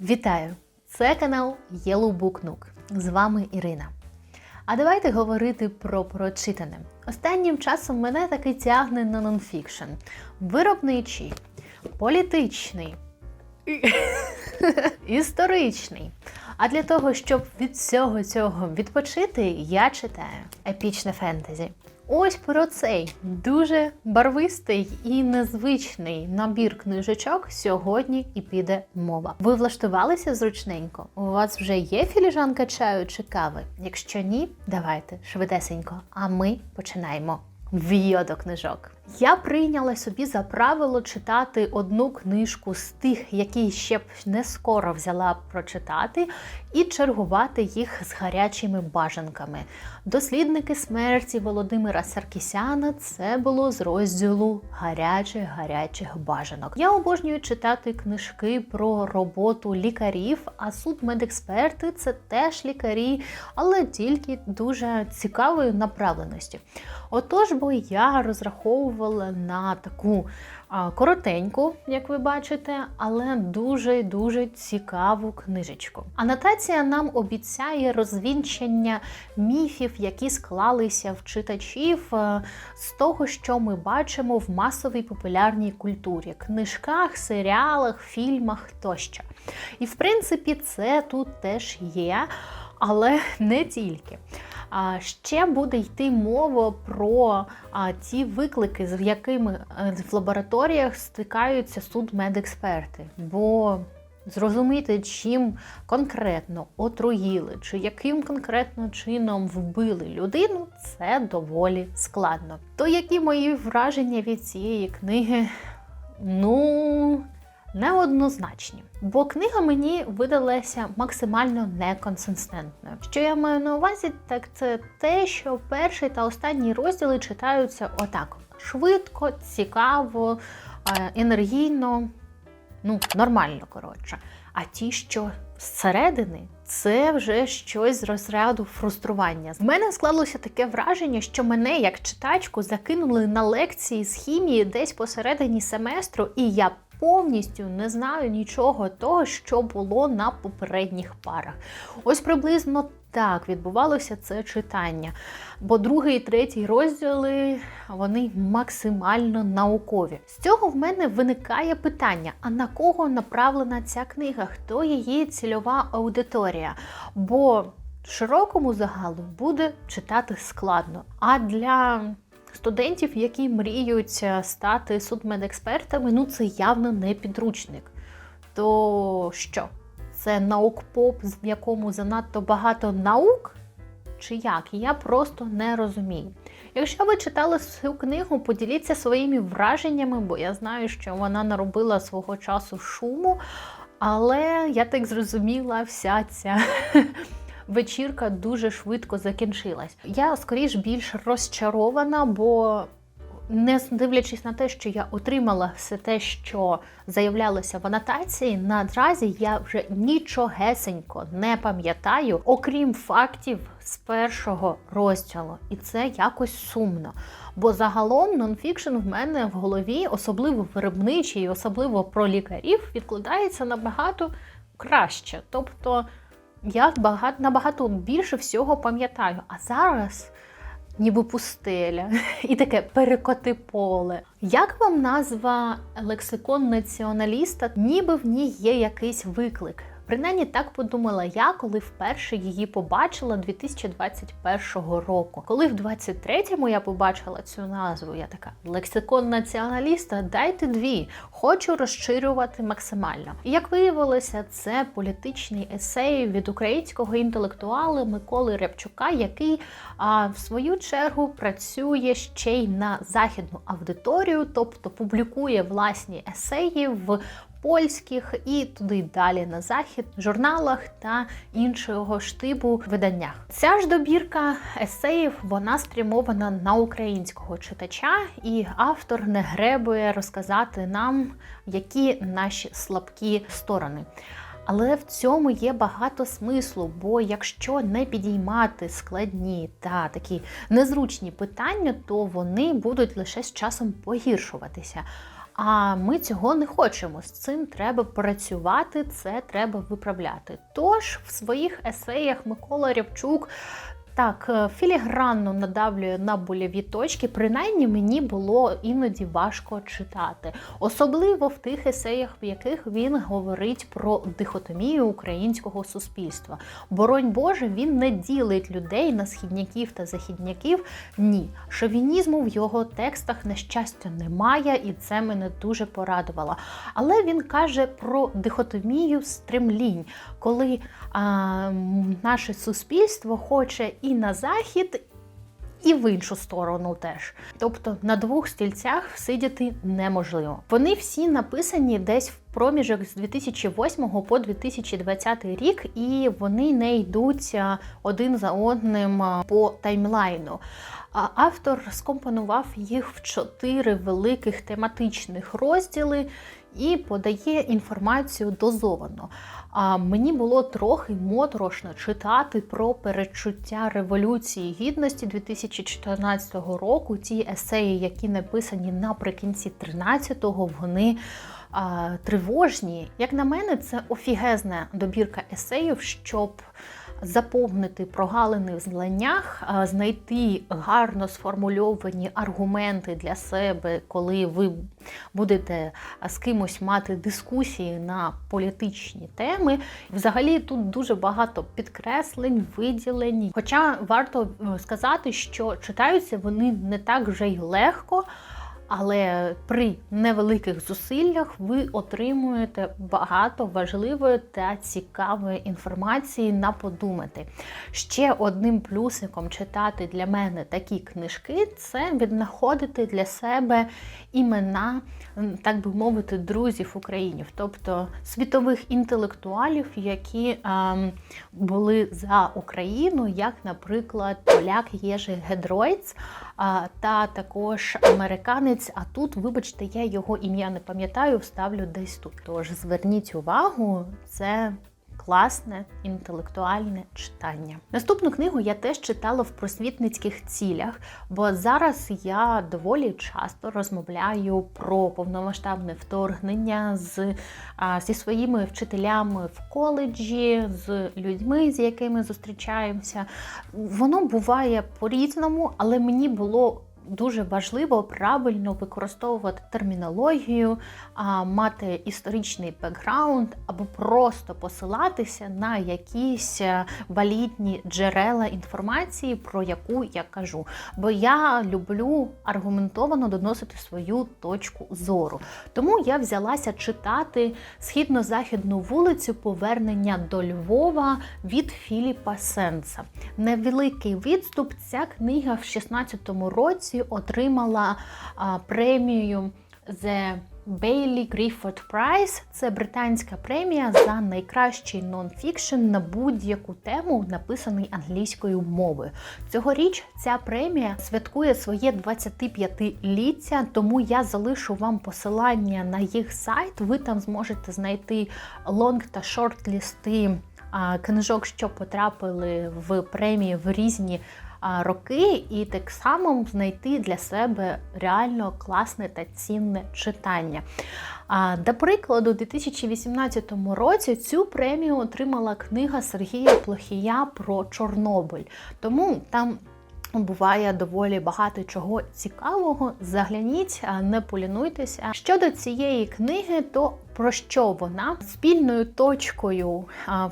Вітаю! Це канал Yellow Book Nook. З вами Ірина. А давайте говорити про прочитане. Останнім часом мене таки тягне на нонфікшн. Виробничий, політичний, історичний. А для того, щоб від всього цього відпочити, я читаю епічне фентезі. Ось про цей дуже барвистий і незвичний набір книжечок сьогодні і піде мова. Ви влаштувалися зручненько? У вас вже є філіжанка чаю чи кави? Якщо ні, давайте швидесенько. А ми починаємо. В'йо до книжок. Я прийняла собі за правило читати одну книжку з тих, які ще б не скоро взяла прочитати, і чергувати їх з гарячими бажанками. Дослідники смерті Володимира Саркісяна це було з розділу гарячих гарячих бажанок. Я обожнюю читати книжки про роботу лікарів, а судмедексперти це теж лікарі, але тільки дуже цікавої направленості. Отож, бо я розраховувала на таку коротеньку, як ви бачите, але дуже дуже цікаву книжечку. Анотація нам обіцяє розвінчення міфів, які склалися в читачів е, з того, що ми бачимо в масовій популярній культурі, книжках, серіалах, фільмах тощо. І в принципі, це тут теж є, але не тільки. Ще буде йти мова про ті виклики, з якими е, в лабораторіях стикаються судмедексперти. Бо зрозуміти, чим конкретно отруїли, чи яким конкретно чином вбили людину, це доволі складно. То які мої враження від цієї книги? Ну. Неоднозначні, бо книга мені видалася максимально неконсистентною. Що я маю на увазі, так це те, що перший та останній розділи читаються отак: швидко, цікаво, е, енергійно, ну, нормально коротше. А ті, що зсередини, це вже щось з розряду фрустрування. В мене склалося таке враження, що мене, як читачку, закинули на лекції з хімії десь посередині семестру, і я повністю не знаю нічого того, що було на попередніх парах. Ось приблизно так відбувалося це читання. Бо другий і третій розділи вони максимально наукові. З цього в мене виникає питання: а на кого направлена ця книга? Хто її цільова аудиторія? Бо широкому загалу буде читати складно. А для студентів, які мріють стати судмедекспертами, ну це явно не підручник. То що? Це наукпоп, в якому занадто багато наук? Чи як? Я просто не розумію. Якщо ви читали цю книгу, поділіться своїми враженнями, бо я знаю, що вона наробила свого часу шуму, але я так зрозуміла, вся ця вечірка дуже швидко закінчилась. Я скоріш більш розчарована, бо не дивлячись на те, що я отримала все те, що заявлялося в анотації, наразі я вже нічогесенько не пам'ятаю, окрім фактів з першого розділу. І це якось сумно. Бо загалом нонфікшн в мене в голові, особливо виробничий, особливо про лікарів, відкладається набагато краще. Тобто я багато, набагато більше всього пам'ятаю. А зараз ніби пустеля і таке перекоти поле. Як вам назва лексикон націоналіста, ніби в ній є якийсь виклик? Принаймні так подумала я, коли вперше її побачила 2021 року. Коли в 23-му я побачила цю назву, я така лексикон націоналіста, дайте дві, хочу розширювати максимально. І як виявилося, це політичний есей від українського інтелектуала Миколи Рябчука, який а, в свою чергу працює ще й на західну аудиторію, тобто публікує власні есеї в польських і туди далі на захід, журналах та іншого штибу виданнях. Ця ж добірка есеїв вона спрямована на українського читача, і автор не гребує розказати нам, які наші слабкі сторони. Але в цьому є багато смислу, бо якщо не підіймати складні та такі незручні питання, то вони будуть лише з часом погіршуватися. А ми цього не хочемо. З цим треба працювати, це треба виправляти. Тож в своїх есеях Микола Рябчук так е, філігранно надавлює на больові точки. Принаймні мені було іноді важко читати, особливо в тих есеях, в яких він говорить про дихотомію українського суспільства. Боронь Боже, він не ділить людей на східняків та західняків. Ні, шовінізму в його текстах на щастя немає, і це мене дуже порадувало. Але він каже про дихотомію стремлінь, коли а, наше суспільство хоче і на захід. І в іншу сторону теж. Тобто на двох стільцях сидіти неможливо. Вони всі написані десь в проміжок з 2008 по 2020 рік, і вони не йдуть один за одним по таймлайну. Автор скомпонував їх в чотири великих тематичних розділи і подає інформацію дозовано. А мені було трохи моторошно читати про перечуття революції гідності 2014 року. Ті есеї, які написані наприкінці 13-го, вони а, тривожні. Як на мене, це офігезна добірка есеїв, щоб заповнити прогалини в знаннях, знайти гарно сформульовані аргументи для себе, коли ви будете з кимось мати дискусії на політичні теми. Взагалі тут дуже багато підкреслень, виділень. Хоча варто е, сказати, що читаються вони не так вже й легко. Але при невеликих зусиллях ви отримуєте багато важливої та цікавої інформації на подумати. Ще одним плюсиком читати для мене такі книжки це віднаходити для себе імена, так би мовити, друзів українців, тобто світових інтелектуалів, які ем, були за Україну, як, наприклад, поляк Єжи Гедройц, та також американець. А тут, вибачте, я його ім'я не пам'ятаю, вставлю десь тут. Тож зверніть увагу, це класне інтелектуальне читання. Наступну книгу я теж читала в просвітницьких цілях, бо зараз я доволі часто розмовляю про повномасштабне вторгнення з, зі своїми вчителями в коледжі, з людьми, з якими зустрічаємося. Воно буває по-різному, але мені було дуже важливо правильно використовувати термінологію, мати історичний бекграунд або просто посилатися на якісь е, валідні джерела інформації, про яку я кажу. Бо я люблю аргументовано доносити свою точку зору. Тому я взялася читати східно-західну вулицю повернення до Львова від Філіпа Сенса. Невеликий відступ. Ця книга в 16-му році отримала а, премію The Bailey Griffith Prize. Це британська премія за найкращий нонфікшн на будь-яку тему, написаний англійською мовою. Цьогоріч ця премія святкує своє 25-ліття, тому я залишу вам посилання на їх сайт. Ви там зможете знайти лонг та шорт лісти книжок, що потрапили в премії в різні роки, і так само знайти для себе реально класне та цінне читання. До прикладу, у 2018 році цю премію отримала книга Сергія Плохія про Чорнобиль. Тому там Буває доволі багато чого цікавого. Загляніть, не полінуйтеся. Щодо цієї книги, то про що вона спільною точкою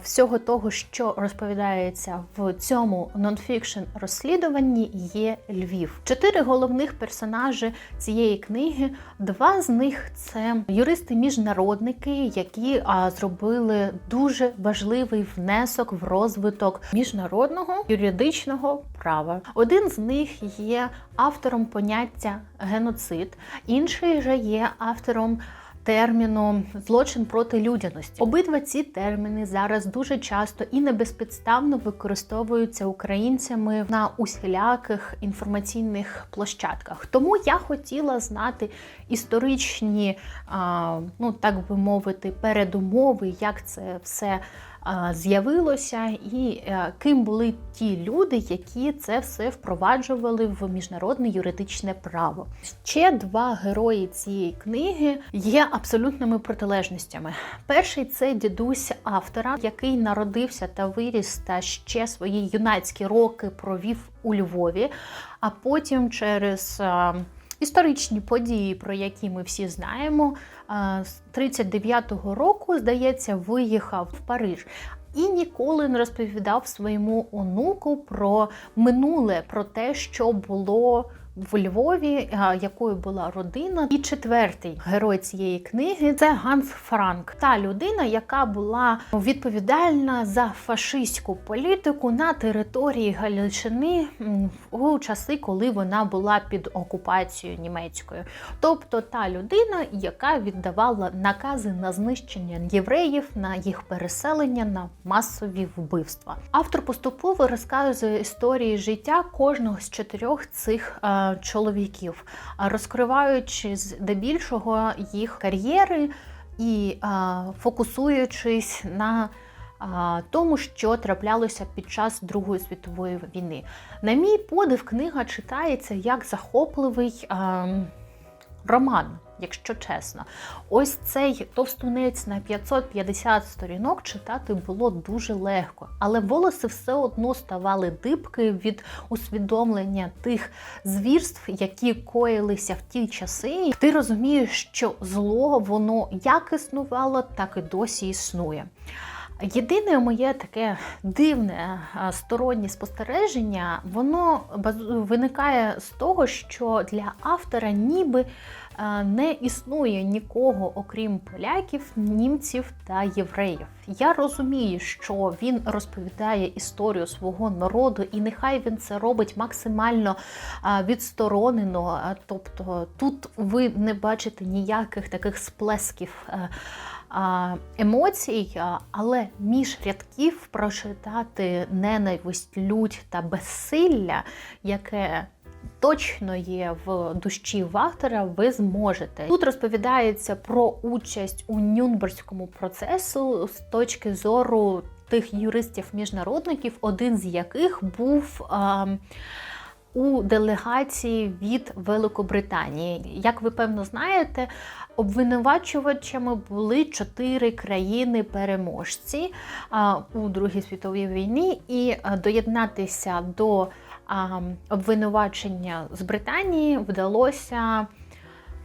всього того, що розповідається в цьому нонфікшн розслідуванні, є Львів. Чотири головних персонажі цієї книги. Два з них це юристи-міжнародники, які зробили дуже важливий внесок в розвиток міжнародного юридичного права. Один з них є автором поняття геноцид, інший же є автором. Терміну злочин проти людяності. Обидва ці терміни зараз дуже часто і небезпідставно використовуються українцями на усіляких інформаційних площадках. Тому я хотіла знати історичні, ну так би мовити, передумови, як це все з'явилося, і е, ким були ті люди, які це все впроваджували в міжнародне юридичне право. Ще два герої цієї книги є абсолютними протилежностями. Перший це дідусь автора, який народився та виріс та ще свої юнацькі роки провів у Львові, а потім через а, історичні події, про які ми всі знаємо, а, з 39-го року, здається, виїхав в Париж. І ніколи не розповідав своєму онуку про минуле, про те, що було в Львові, якою була родина. І четвертий герой цієї книги це Ганс Франк, та людина, яка була відповідальна за фашистську політику на території Галичини у часи, коли вона була під окупацією німецькою. Тобто та людина, яка віддавала накази на знищення євреїв, на їх переселення, на масові вбивства. Автор поступово розказує історії життя кожного з чотирьох цих е, чоловіків, розкриваючи здебільшого їх кар'єри і фокусуючись на тому, що траплялося під час Другої світової війни. На мій подив, книга читається як захопливий роман, якщо чесно. Ось цей товстунець на 550 сторінок читати було дуже легко, але волоси все одно ставали дибки від усвідомлення тих звірств, які коїлися в ті часи. Ти розумієш, що зло воно як існувало, так і досі існує. Єдине моє таке дивне стороннє спостереження, воно виникає з того, що для автора ніби не існує нікого, окрім поляків, німців та євреїв. Я розумію, що він розповідає історію свого народу, і нехай він це робить максимально відсторонено. Тобто тут ви не бачите ніяких таких сплесків. е, емоцій, але між рядків прочитати ненависть, лють та безсилля, яке точно є в душі автора, ви зможете. Тут розповідається про участь у Нюнберзькому процесу з точки зору тих юристів-міжнародників, один з яких був. А, у делегації від Великобританії. Як ви певно знаєте, обвинувачувачами були чотири країни-переможці у Другій світовій війні, і доєднатися до обвинувачення з Британії вдалося.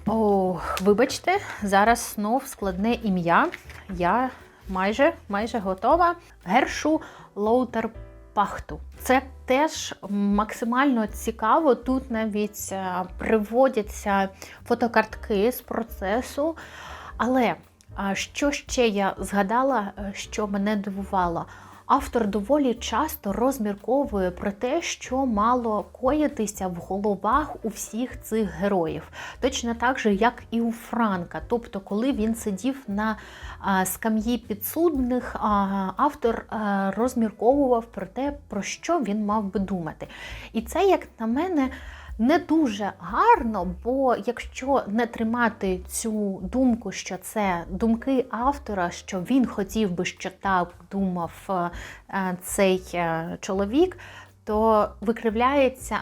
О, вибачте, зараз знов складне ім'я. Я майже майже готова. Гершу Лоутер Пахту. Це теж максимально цікаво. Тут навіть е, приводяться фотокартки з процесу. Але що ще я згадала, е, що мене дивувало? Автор доволі часто розмірковує про те, що мало коїтися в головах у всіх цих героїв, точно так же, як і у Франка. Тобто, коли він сидів на скам'ї підсудних, автор розмірковував про те, про що він мав би думати. І це, як на мене, не дуже гарно, бо якщо не тримати цю думку, що це думки автора, що він хотів би, що так думав е, е, цей е, чоловік, то викривляється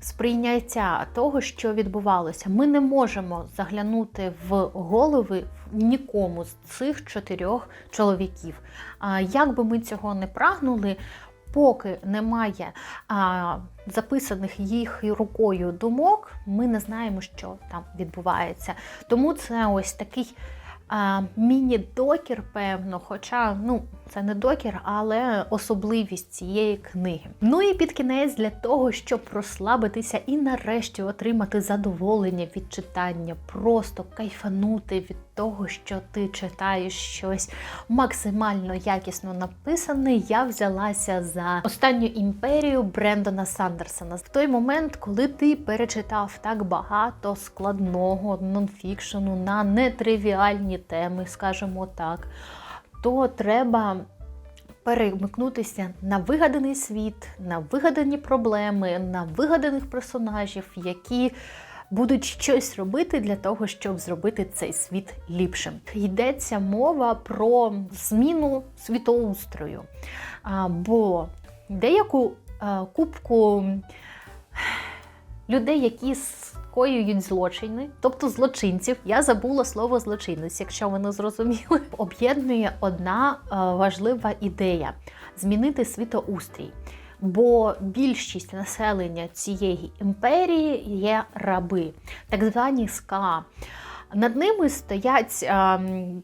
сприйняття того, що відбувалося. Ми не можемо заглянути в голови нікому з цих чотирьох чоловіків. Як би ми цього не прагнули, поки немає а, записаних їх рукою думок, ми не знаємо, що там відбувається. Тому це ось такий міні-докір, певно, хоча ну, це не докір, але особливість цієї книги. Ну і під кінець для того, щоб розслабитися і нарешті отримати задоволення від читання, просто кайфанути від того, що ти читаєш щось максимально якісно написане, я взялася за останню імперію Брендона Сандерсона. В той момент, коли ти перечитав так багато складного нонфікшену на нетривіальні теми, скажімо так, то треба. Перемикнутися на вигаданий світ, на вигадані проблеми, на вигаданих персонажів, які будуть щось робити для того, щоб зробити цей світ ліпшим. Йдеться мова про зміну світоустрою. Бо деяку кубку людей, які скоюють злочини, тобто злочинців, я забула слово злочинець, якщо ви не зрозуміли, об'єднує одна важлива ідея змінити світоустрій. Бо більшість населення цієї імперії є раби, так звані ска. Над ними стоять а,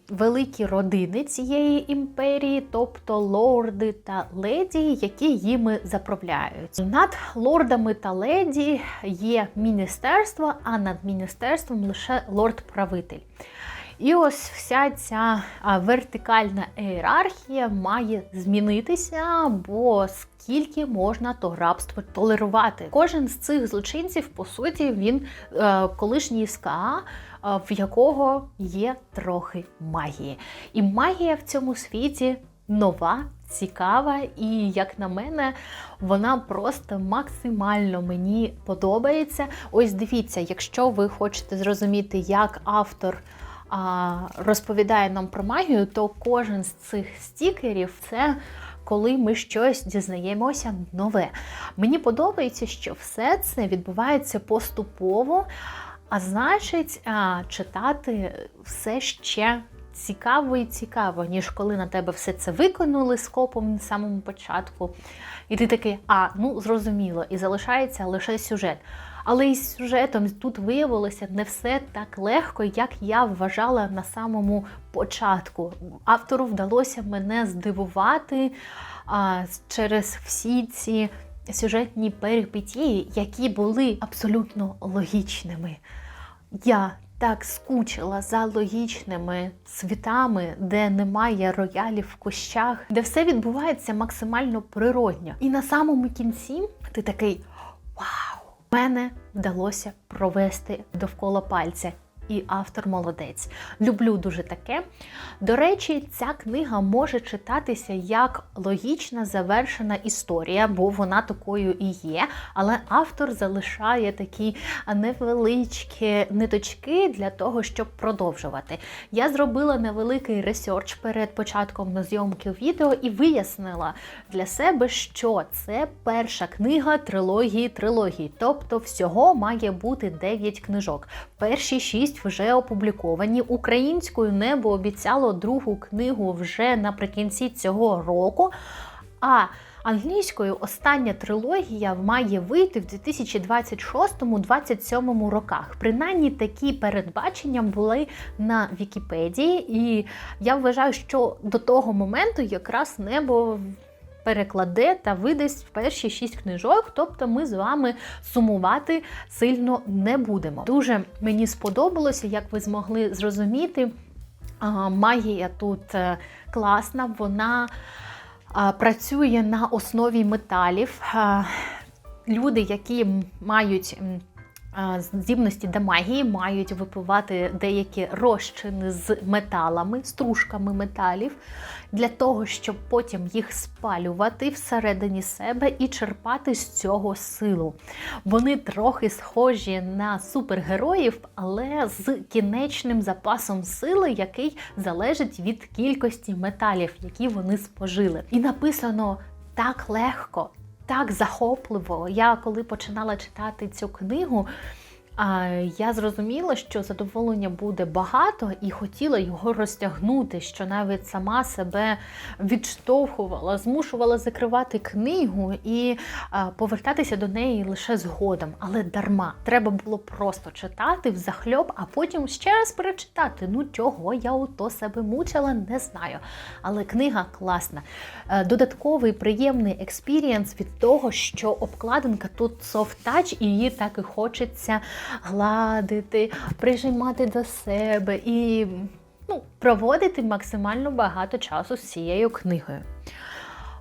великі родини цієї імперії, тобто лорди та леді, які їми заправляють. Над лордами та леді є міністерство, а над міністерством лише лорд-правитель. І ось вся ця вертикальна ієрархія має змінитися, бо скільки можна то рабство толерувати. Кожен з цих злочинців, по суті, він е, колишній СКА, в якого є трохи магії. І магія в цьому світі нова. Цікава, і, як на мене, вона просто максимально мені подобається. Ось дивіться, якщо ви хочете зрозуміти, як автор розповідає нам про магію, то кожен з цих стікерів це коли ми щось дізнаємося нове. Мені подобається, що все це відбувається поступово, а значить, читати все ще. Цікаво і цікаво, ніж коли на тебе все це виконали скопом на самому початку. І ти такий, а, ну зрозуміло, і залишається лише сюжет. Але із сюжетом тут виявилося не все так легко, як я вважала на самому початку. Автору вдалося мене здивувати а, через всі ці сюжетні перипетії, які були абсолютно логічними. Я так скучила за логічними світами, де немає роялів в кущах, де все відбувається максимально природньо. І на самому кінці ти такий вау! Мене вдалося провести довкола пальця і автор молодець. Люблю дуже таке. До речі, ця книга може читатися як логічна завершена історія, бо вона такою і є. Але автор залишає такі невеличкі ниточки для того, щоб продовжувати. Я зробила невеликий ресерч перед початком на зйомки відео і вияснила для себе, що це перша книга трилогії трилогії. Тобто всього має бути 9 книжок. Перші 6 шість вже опубліковані. Українською небо обіцяло другу книгу вже наприкінці цього року. А англійською остання трилогія має вийти в 2026-2027 роках. Принаймні такі передбачення були на Вікіпедії, і я вважаю, що до того моменту якраз небо перекладе та видасть перші шість книжок, тобто ми з вами сумувати сильно не будемо. Дуже мені сподобалося, як ви змогли зрозуміти. Магія тут е, класна, вона працює на основі металів. Люди, які мають здібності до магії мають випивати деякі розчини з металами, стружками металів, для того, щоб потім їх спалювати всередині себе і черпати з цього силу. Вони трохи схожі на супергероїв, але з кінечним запасом сили, який залежить від кількості металів, які вони спожили. І написано так легко так захопливо. Я коли починала читати цю книгу. Я зрозуміла, що задоволення буде багато, і хотіла його розтягнути, що навіть сама себе відштовхувала, змушувала закривати книгу і повертатися до неї лише згодом. Але дарма треба було просто читати в захльоб, а потім ще раз перечитати. Ну чого я ото себе мучила, не знаю. Але книга класна. Е, додатковий приємний експірієнс від того, що обкладинка тут touch, і її так і хочеться гладити, прижимати до себе і ну, проводити максимально багато часу з цією книгою.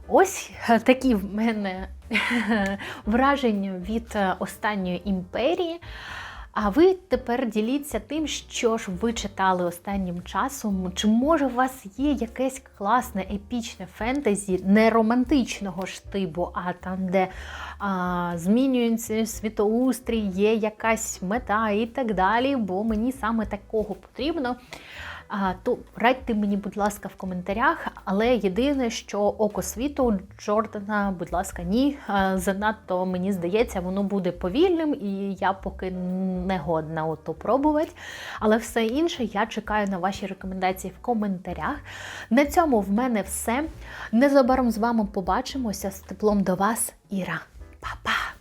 Ось такі в мене враження від останньої імперії. А ви тепер діліться тим, що ж ви читали останнім часом. Чи може у вас є якесь класне епічне фентезі, не романтичного штибу, а там, де а, змінюється світоустрій, є якась мета і так далі, бо мені саме такого потрібно. То радьте мені, будь ласка, в коментарях. Але єдине, що око світу Джордана, будь ласка, ні. А, занадто мені здається, воно буде повільним, і я поки не годна ото пробувати. Але все інше я чекаю на ваші рекомендації в коментарях. На цьому в мене все. Незабаром з вами побачимося з теплом до вас, Іра. Па-па!